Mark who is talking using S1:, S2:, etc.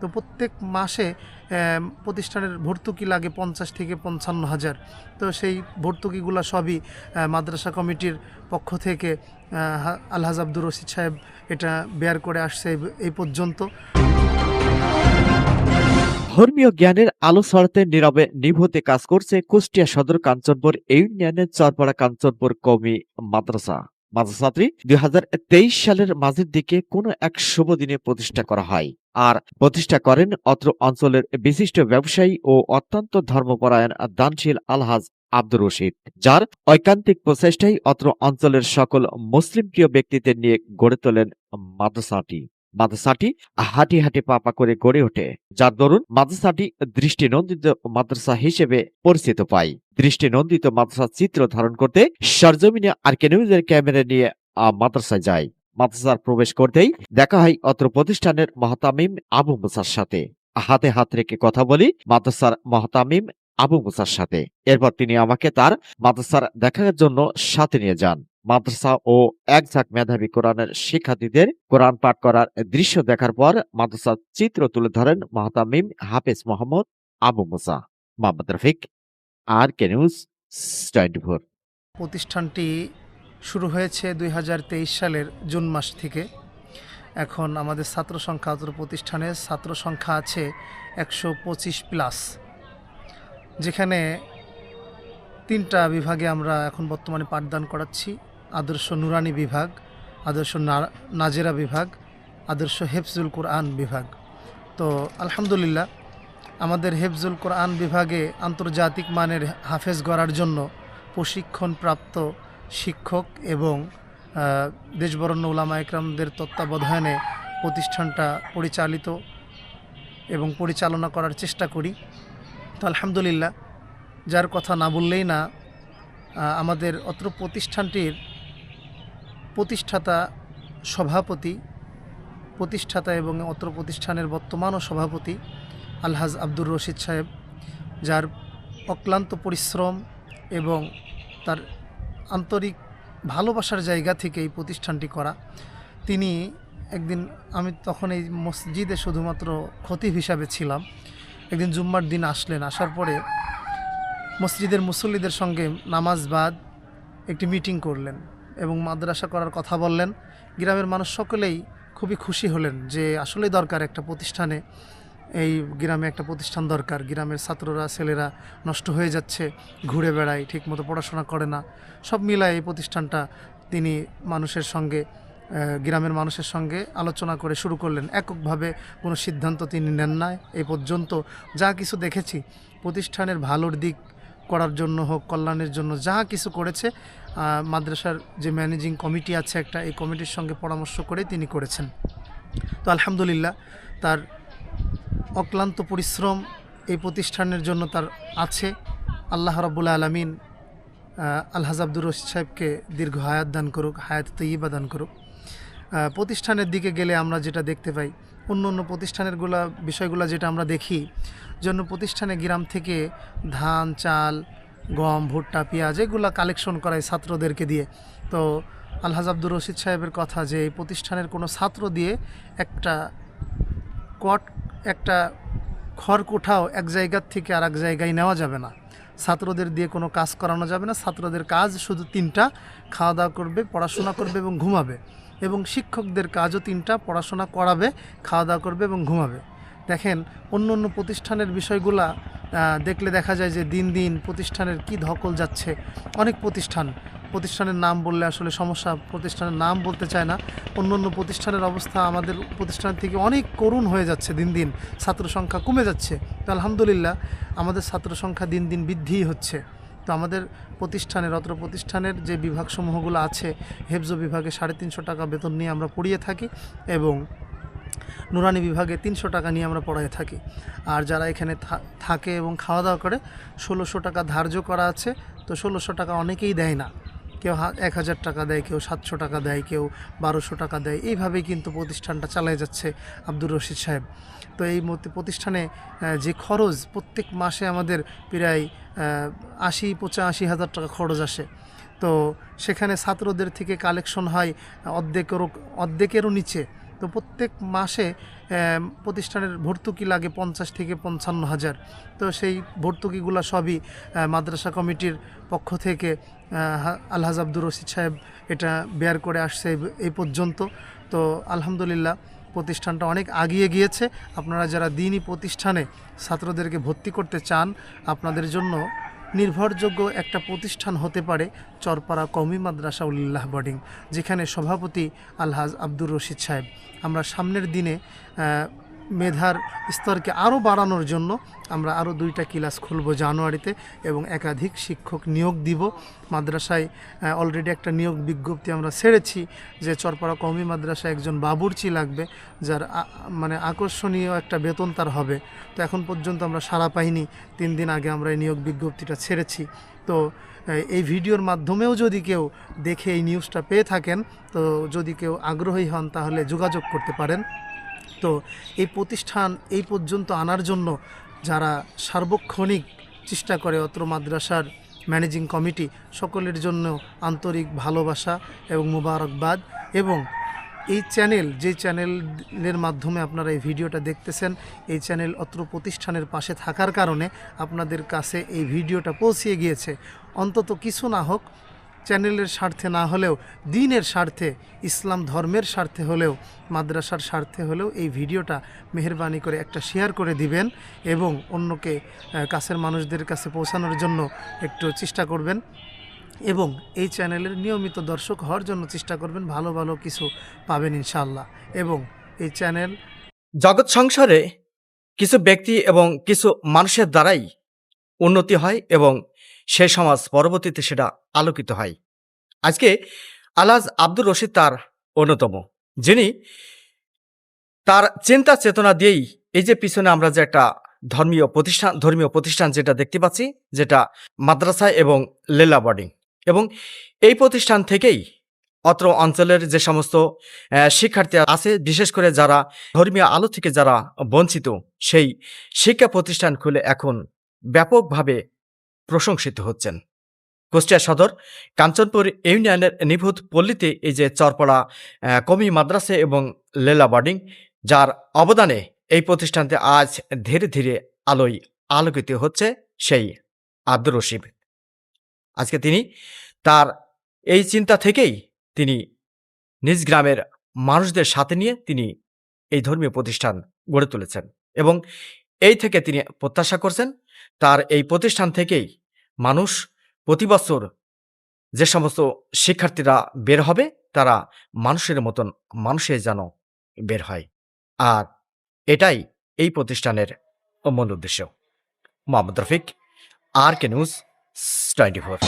S1: তো প্রত্যেক মাসে প্রতিষ্ঠানের ভর্তুকি লাগে পঞ্চাশ থেকে পঞ্চান্ন হাজার। তো সেই ভর্তুকিগুলো সবই মাদ্রাসা কমিটির পক্ষ থেকে আলহাজ আব্দুর রশিদ সাহেব এটা বেয়ার করে আসছে এই- পর্যন্ত।
S2: ধর্মীয় জ্ঞানের আলো ছড়াতে নীরবে নিভতে কাজ করছে কুষ্টিয়া সদর কাঞ্চনপুর, ইউনিয়নের চরপাড়া কাঞ্চনপুর কওমি মাদ্রাসা। মাদ্রাসাটি দুই সালের মাঝের দিকে কোনো এক শুভ দিনে প্রতিষ্ঠা করা হয়। আর প্রতিষ্ঠা করেন অত্র অঞ্চলের বিশিষ্ট ব্যবসায়ী ও অত্যন্ত ধর্মপরায়ণ দানশীল আলহাজ আব্দুর রশিদ, যার ঐকান্তিক প্রচেষ্টাই অত্র অঞ্চলের সকল মুসলিম প্রিয় ব্যক্তিদের নিয়ে গড়ে তোলেন মাদ্রাসাটি। মাদ্রাসাটি হাঁটি হাঁটি পাপা করে গড়ে ওঠে। যার দরুন মাদ্রাসাটি দৃষ্টিনন্দিত মাদ্রাসা হিসেবে পরিচিত পায় দৃষ্টিনন্দিত মাদ্রাসা চিত্র ধারণ করতে সরজমিনে আর্কেনিউজের ক্যামেরা নিয়ে মাদ্রাসায় যায় মাদ্রাসার প্রবেশ করতেই দেখা হয় অত্র প্রতিষ্ঠানের মহাতামিম আবু মুসার সাথে। হাতে হাত রেখে কথা বলি মাদ্রাসার মহাতামিম আবু মুসার সাথে। এরপর তিনি আমাকে তার মাদ্রাসার দেখার জন্য সাথে নিয়ে যান। মাদ্রাসা ও এক ঝাঁক মেধাবী কোরআনের শিক্ষার্থীদের কোরআন পাঠ করার দৃশ্য দেখার পর মাদ্রাসার চিত্র তুলে ধরেন মহাতামিম হাফেজ Mohammad Abu Musa. Mohammad Rafiq, R K news twenty four
S1: প্রতিষ্ঠানটি শুরু হয়েছে দুই হাজার তেইশ সালের জুন মাস থেকে। এখন আমাদের ছাত্র সংখ্যা প্রতিষ্ঠানে ছাত্র সংখ্যা আছে একশো পঁচিশ প্লাস, যেখানে তিনটা বিভাগে আমরা এখন বর্তমানে পাঠদান করাচ্ছি। আদর্শ নুরানি বিভাগ, আদর্শ নাজেরা বিভাগ, আদর্শ হেফজুল কোরআন বিভাগ। তো আলহামদুলিল্লাহ, আমাদের হেফজুল কোরআন বিভাগে আন্তর্জাতিক মানের হাফেজ গড়ার জন্য প্রশিক্ষণপ্রাপ্ত শিক্ষক এবং দেশবরণ্য উলামা একরামদের তত্ত্বাবধানে প্রতিষ্ঠানটা পরিচালিত এবং পরিচালনা করার চেষ্টা করি। তো আলহামদুলিল্লাহ, যার কথা না বললেই না আমাদের অত্র প্রতিষ্ঠানটির প্রতিষ্ঠাতা সভাপতি, প্রতিষ্ঠাতা এবং অত্র প্রতিষ্ঠানের বর্তমানও সভাপতি আলহাজ আব্দুর রশিদ সাহেব, যার অক্লান্ত পরিশ্রম এবং তার আন্তরিক ভালোবাসার জায়গা থেকে এই প্রতিষ্ঠানটি করা। তিনি একদিন, আমি তখন এই মসজিদে শুধুমাত্র খতিব হিসাবে ছিলাম। একদিন জুম্মার দিন আসলেন, আসার পরে মসজিদের মুসল্লিদের সঙ্গে নামাজ বাদ একটি মিটিং করলেন। এবং মাদ্রাসা করার কথা বললেন। গ্রামের মানুষ সকলেই খুবই খুশি হলেন যে আসলেই দরকার একটা প্রতিষ্ঠানে, এই গ্রামে একটা প্রতিষ্ঠান দরকার। গ্রামের ছাত্ররা, ছেলেরা নষ্ট হয়ে যাচ্ছে, ঘুরে বেড়ায়, ঠিকমতো পড়াশোনা করে না। সব মিলায় এই প্রতিষ্ঠানটা তিনি মানুষের সঙ্গে গ্রামের মানুষের সঙ্গে আলোচনা করে শুরু করলেন। এককভাবে কোনো সিদ্ধান্ত তিনি নেন না এই পর্যন্ত যা কিছু দেখেছি, প্রতিষ্ঠানের ভালোর দিক করার জন্য হোক, কল্যাণের জন্য যা কিছু করেছে মাদ্রাসার যে ম্যানেজিং কমিটি আছে একটা, এই কমিটির সঙ্গে পরামর্শ করে তিনি করেছেন। তো আলহামদুলিল্লাহ, তার অক্লান্ত পরিশ্রম এই প্রতিষ্ঠানের জন্য তার আছে। আল্লাহ রাবুল আলমিন আলহাজ আব্দুর রশিদ সাহেবকে দীর্ঘ হায়াত দান করুক, হায়াত তৈবা দান করুক। প্রতিষ্ঠানের দিকে গেলে আমরা যেটা দেখতে পাই, অন্য অন্য প্রতিষ্ঠানেরগুলা বিষয়গুলো যেটা আমরা দেখি জন্য প্রতিষ্ঠানে গ্রাম থেকে ধান, চাল, গম, ভুট্টা, পেঁয়াজ এগুলা কালেকশন করায় ছাত্রদেরকে দিয়ে। তো আলহাজ আব্দুর রশিদ সাহেবের কথা যে এই প্রতিষ্ঠানের কোনো ছাত্র দিয়ে একটা কট একটা খড়কুঠাও এক জায়গার থেকে আর এক জায়গায় নেওয়া যাবে না। ছাত্রদের দিয়ে কোনো কাজ করানো যাবে না, ছাত্রদের কাজ শুধু তিনটা, খাওয়া দাওয়া করবে, পড়াশোনা করবে এবং ঘুমাবে। এবং শিক্ষকদের কাজও তিনটা, পড়াশোনা করাবে খাওয়া দাওয়া করবে এবং ঘুমাবে। দেখেন, অন্য অন্য প্রতিষ্ঠানের বিষয়গুলা দেখলে দেখা যায় যে দিন দিন প্রতিষ্ঠানের কি ধকল যাচ্ছে। অনেক প্রতিষ্ঠান, প্রতিষ্ঠানের নাম বললে আসলে সমস্যা, প্রতিষ্ঠানের নাম বলতে চায় না। অন্য অন্য প্রতিষ্ঠানের অবস্থা আমাদের প্রতিষ্ঠান থেকে অনেক করুণ হয়ে যাচ্ছে দিন দিন। ছাত্র সংখ্যা কমে যাচ্ছে। তো আলহামদুলিল্লাহ, আমাদের ছাত্র সংখ্যা দিন দিন বৃদ্ধিই হচ্ছে। তো আমাদের প্রতিষ্ঠানের অত্র প্রতিষ্ঠানের যে বিভাগসমূহগুলো আছে, হেফজো বিভাগে সাড়ে তিনশো টাকা বেতন নিয়ে আমরা পড়িয়ে থাকি এবং নুরানি বিভাগে তিনশো টাকা নিয়ে আমরা পড়ায় থাকি। আর যারা এখানে থাকে এবং খাওয়া দাওয়া করে, ষোলোশো টাকা ধার্য করা আছে, তো ষোলোশো টাকা অনেকেই দেয় না। কেউ এক হাজার টাকা দেয়, কেউ সাতশো টাকা দেয়, কেউ বারোশো টাকা দেয়। এইভাবেই কিন্তু প্রতিষ্ঠানটা চালায় যাচ্ছে আব্দুর রশিদ সাহেব। তো এই প্রতিষ্ঠানে যে খরচ প্রত্যেক মাসে আমাদের প্রায় আশি, পঁচাশি হাজার টাকা খরচ আসে। তো সেখানে ছাত্রদের থেকে কালেকশন হয়, অর্ধেকেরও অর্ধেকেরও নিচে। তো প্রত্যেক মাসে প্রতিষ্ঠানের ভর্তুকি লাগে পঞ্চাশ থেকে পঞ্চান্ন হাজার। তো সেই ভর্তুকিগুলো সবই মাদ্রাসা কমিটির পক্ষ থেকে আলহাজ আব্দুর রশিদ সাহেব এটা বেয়ার করে আসছে এই- পর্যন্ত। তো আলহামদুলিল্লাহ প্রতিষ্ঠানটা অনেক আগিয়ে গিয়েছে। আপনারা যারা দিনই প্রতিষ্ঠানে ছাত্রদেরকে ভর্তি করতে চান, আপনাদের জন্য নির্ভরযোগ্য একটা প্রতিষ্ঠান হতে পারে চরপাড়া কমি মাদ্রাসা উল্লাহ বোর্ডিং, যেখানে সভাপতি আলহাজ আব্দুর রশিদ সাহেব। আমরা সামনের দিনে মেধার স্তরকে আরও বাড়ানোর জন্য আমরা আরও দুইটা ক্লাস খুলব জানুয়ারিতে এবং একাধিক শিক্ষক নিয়োগ দিব। মাদ্রাসায় অলরেডি একটা নিয়োগ বিজ্ঞপ্তি আমরা ছেড়েছি যে চরপাড়া কমি মাদ্রাসায় একজন বাবুর্চি লাগবে, যার মানে আকর্ষণীয় একটা বেতন তার হবে। তো এখন পর্যন্ত আমরা সারা পাইনি, তিন দিন আগে আমরা এই নিয়োগ বিজ্ঞপ্তিটা ছেড়েছি। তো এই- ভিডিওর মাধ্যমেও যদি কেউ দেখে এই নিউজটা পেয়ে থাকেন, তো যদি কেউ আগ্রহী হন তাহলে যোগাযোগ করতে পারেন। তো এই প্রতিষ্ঠান এই পর্যন্ত আনার জন্য যারা সার্বক্ষণিক চেষ্টা করে অত্র মাদ্রাসার ম্যানেজিং কমিটি, সকলের জন্য আন্তরিক ভালোবাসা এবং মুবারকবাদ এবং এই চ্যানেল, যে চ্যানেলের মাধ্যমে আপনারা এই ভিডিওটা দেখতেছেন, এই চ্যানেল অত্র প্রতিষ্ঠানের পাশে থাকার কারণে আপনাদের কাছে এই ভিডিওটা পৌঁছিয়ে গিয়েছে। অন্তত কিছু না হোক চ্যানেলের স্বার্থে না হলেও, দিনের স্বার্থে, ইসলাম ধর্মের স্বার্থে হলেও, মাদ্রাসার স্বার্থে হলেও এই ভিডিওটা মেহরবানি করে একটা শেয়ার করে দিবেন এবং অন্যকে কাছের মানুষদের কাছে পৌঁছানোর জন্য একটু চেষ্টা করবেন এবং এই চ্যানেলের নিয়মিত দর্শক হওয়ার জন্য চেষ্টা করবেন, ভালো ভালো কিছু পাবেন ইনশাল্লাহ এবং এই চ্যানেল
S3: জগৎ সংসারে কিছু ব্যক্তি এবং কিছু মানুষের দ্বারাই উন্নতি হয় এবং সে সমাজ পরবর্তীতে সেটা আলোকিত হয়। আজকে আলাজ আব্দুর রশিদ তার অন্যতম, যিনি তার চিন্তা চেতনা দিয়েই এই যে পিছনে আমরা যে একটা ধর্মীয় প্রতিষ্ঠান ধর্মীয় প্রতিষ্ঠান যেটা দেখতে পাচ্ছি, যেটা মাদ্রাসা এবং লেলা বোর্ডিং এবং এই প্রতিষ্ঠান থেকেই অত্র অঞ্চলের যে সমস্ত শিক্ষার্থী আছে, বিশেষ করে যারা ধর্মীয় আলো থেকে যারা বঞ্চিত, সেই শিক্ষা প্রতিষ্ঠান খুলে এখন ব্যাপকভাবে প্রশংসিত হচ্ছেন। কুষ্টিয়া সদর, কাঞ্চনপুর ইউনিয়নের নিভূত পল্লীতে এই যে চরপড়া কমি মাদ্রাসা এবং লেলা বোর্ডিং যার অবদানে এই প্রতিষ্ঠানটি আজ ধীরে ধীরে আলোয় আলোকিত হচ্ছে সেই আব্দুর রশিদ। আজকে তিনি তার এই চিন্তা থেকেই তিনি নিজ গ্রামের মানুষদের সাথে নিয়ে তিনি এই ধর্মীয় প্রতিষ্ঠান গড়ে তুলেছেন এবং এই থেকে তিনি প্রত্যাশা করছেন তার এই প্রতিষ্ঠান থেকেই মানুষ প্রতি বছর যে সমস্ত শিক্ষার্থীরা বের হবে, তারা মানুষের মতন মানুষে যেন বের হয়। আর এটাই এই প্রতিষ্ঠানের মূল উদ্দেশ্য। Mohammad Rafiq R K news twenty four.